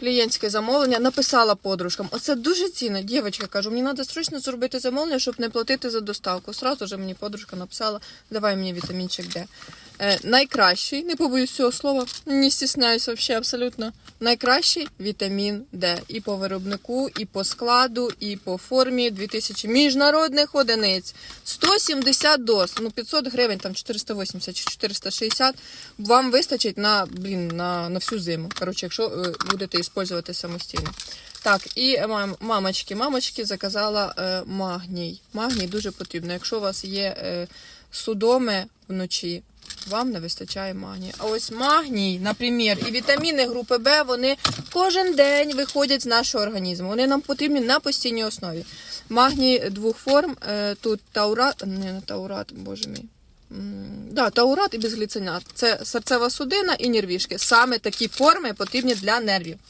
клієнтське замовлення, написала подружкам. Оце дуже цінно. Дівчатка, кажу, мені треба срочно зробити замовлення, щоб не платити за доставку. Сразу же мені подружка написала, давай мені вітамінчик Д. Е, найкращий, не побоюсь цього слова, не стісняюсь взагалі абсолютно. Найкращий вітамін Д. І по виробнику, і по складу, і по формі 2000 міжнародних одиниць. 170 доз, ну 500 гривень, там 480 чи 460, вам вистачить на, блін, на, на всю зиму. Коротше, якщо ви будете використовувати самостійно. Так, і е, мамочки, мамочки заказала е, магній. Магній дуже потрібно. Якщо у вас є е, судоми вночі, вам не вистачає магнію. А ось магній, наприклад, і вітаміни групи Б, вони кожен день виходять з нашого організму. Вони нам потрібні на постійній основі. Магній двох форм, е, тут таурат, не, таурат, боже мій. Да, таурат і безгліцинат. Це серцева судина і нервішки. Саме такі форми потрібні для нервів.